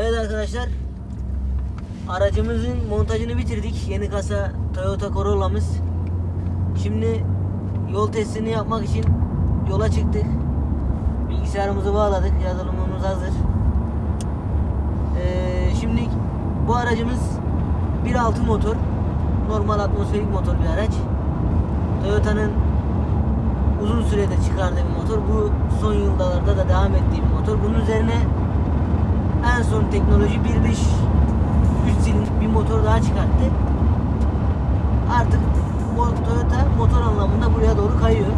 Evet arkadaşlar. Aracımızın montajını bitirdik. Yeni kasa Toyota Corolla'mız. Şimdi yol testini yapmak için yola çıktık. Bilgisayarımızı bağladık. Yazılımımız hazır. Ee, şimdi bu aracımız 1.6 motor. Normal atmosferik motor bir araç. Toyota'nın uzun süredir çıkardığı bir motor. Bu son yıllarda da devam ettiği bir motor. Bunun üzerine en son teknoloji 1.5 3 silindir bir motor daha çıkarttı. Artık Toyota motor anlamında buraya doğru kayıyor.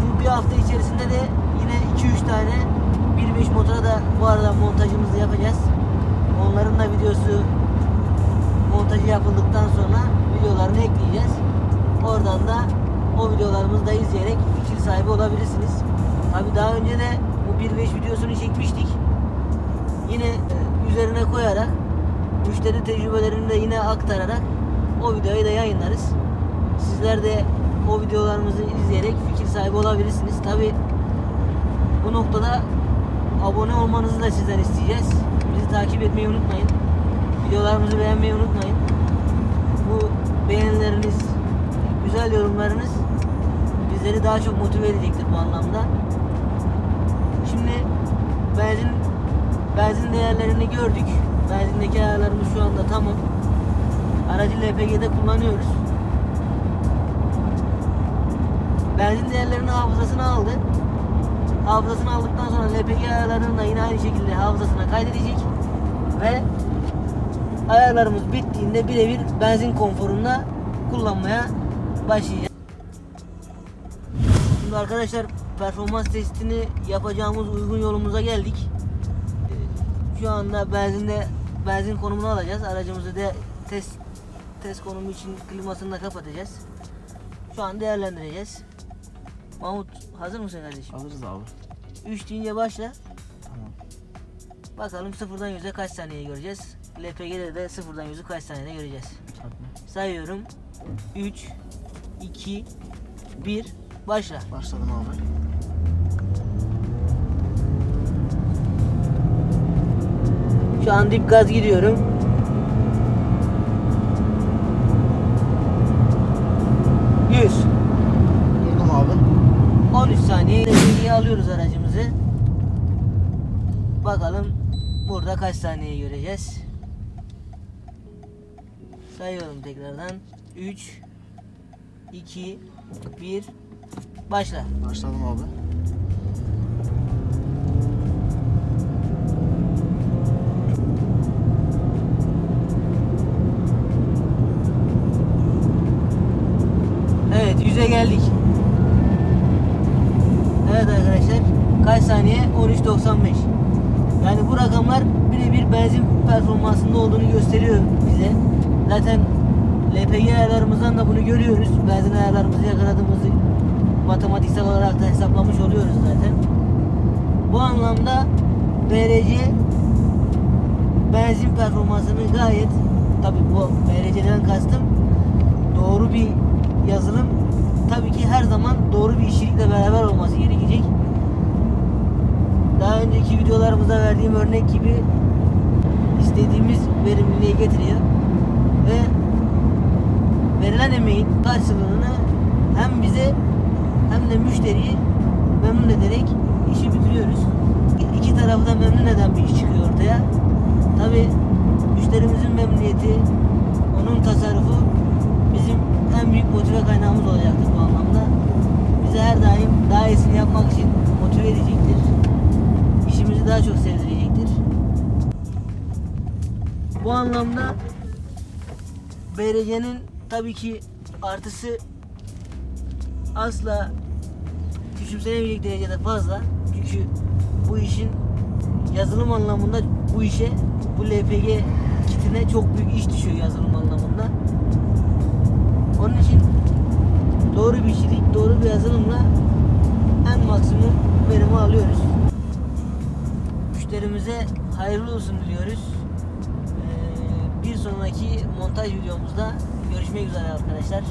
Bu bir hafta içerisinde de yine 2-3 tane 1.5 motora da bu arada montajımızı yapacağız. Onların da videosu montajı yapıldıktan sonra videolarını ekleyeceğiz. Oradan da o videolarımızı da izleyerek fikir sahibi olabilirsiniz. Tabi daha önce de bu 1.5 videosunu çekmiştik. Yine e, üzerine koyarak müşteri tecrübelerini de yine aktararak o videoyu da yayınlarız. Sizler de o videolarımızı izleyerek fikir sahibi olabilirsiniz. Tabi bu noktada abone olmanızı da sizden isteyeceğiz. Bizi takip etmeyi unutmayın. Videolarımızı beğenmeyi unutmayın. Bu beğenileriniz, güzel yorumlarınız bizleri daha çok motive edecektir bu anlamda. Şimdi benzin benzin değerlerini gördük. Benzindeki ayarlarımız şu anda tamam. Aracı LPG'de kullanıyoruz. Benzin değerlerini hafızasına aldı. Hafızasını aldıktan sonra LPG ayarlarını da yine aynı şekilde hafızasına kaydedecek. Ve ayarlarımız bittiğinde birebir benzin konforunda kullanmaya başlayacağız. Şimdi arkadaşlar performans testini yapacağımız uygun yolumuza geldik. Şu anda benzinde benzin konumunu alacağız. Aracımızı da test test konumu için klimasını da kapatacağız. Şu an değerlendireceğiz. Mahmut hazır mısın kardeşim? Alırız abi. 3 deyince başla. Tamam. Bakalım sıfırdan yüze kaç saniye göreceğiz. LPG'de de sıfırdan yüzü kaç saniyede göreceğiz. Tabii. Sayıyorum. 3 2 1 Başla. Başladım abi. Şu an dip gaz gidiyorum. Yüz. Vurdum abi. 13 saniye alıyoruz aracımızı. Bakalım burada kaç saniye göreceğiz. Sayıyorum tekrardan. 3 2 1 Başla. Başladım abi. Saniye? 13.95. Yani bu rakamlar birebir benzin performansında olduğunu gösteriyor bize. Zaten LPG ayarlarımızdan da bunu görüyoruz. Benzin ayarlarımızı yakaladığımızı matematiksel olarak da hesaplamış oluyoruz zaten. Bu anlamda BRC benzin performansını gayet tabi bu BRC'den kastım doğru bir yazılım tabii ki her zaman doğru bir işçilikle beraber olması gerekecek. Daha önceki videolarımızda verdiğim örnek gibi istediğimiz verimliliğe getiriyor. Ve verilen emeğin karşılığını hem bize hem de müşteriyi memnun ederek Daha çok sevdirecektir. Bu anlamda BRC'nin tabii ki artısı asla küçümsenemeyecek derecede fazla. Çünkü bu işin yazılım anlamında bu işe bu LPG kitine çok büyük iş düşüyor yazılım anlamında. Onun için doğru bir işçilik, doğru bir yazılımla en maksimum verimi alıyoruz. Müşterimize hayırlı olsun diliyoruz. Ee, bir sonraki montaj videomuzda görüşmek üzere arkadaşlar.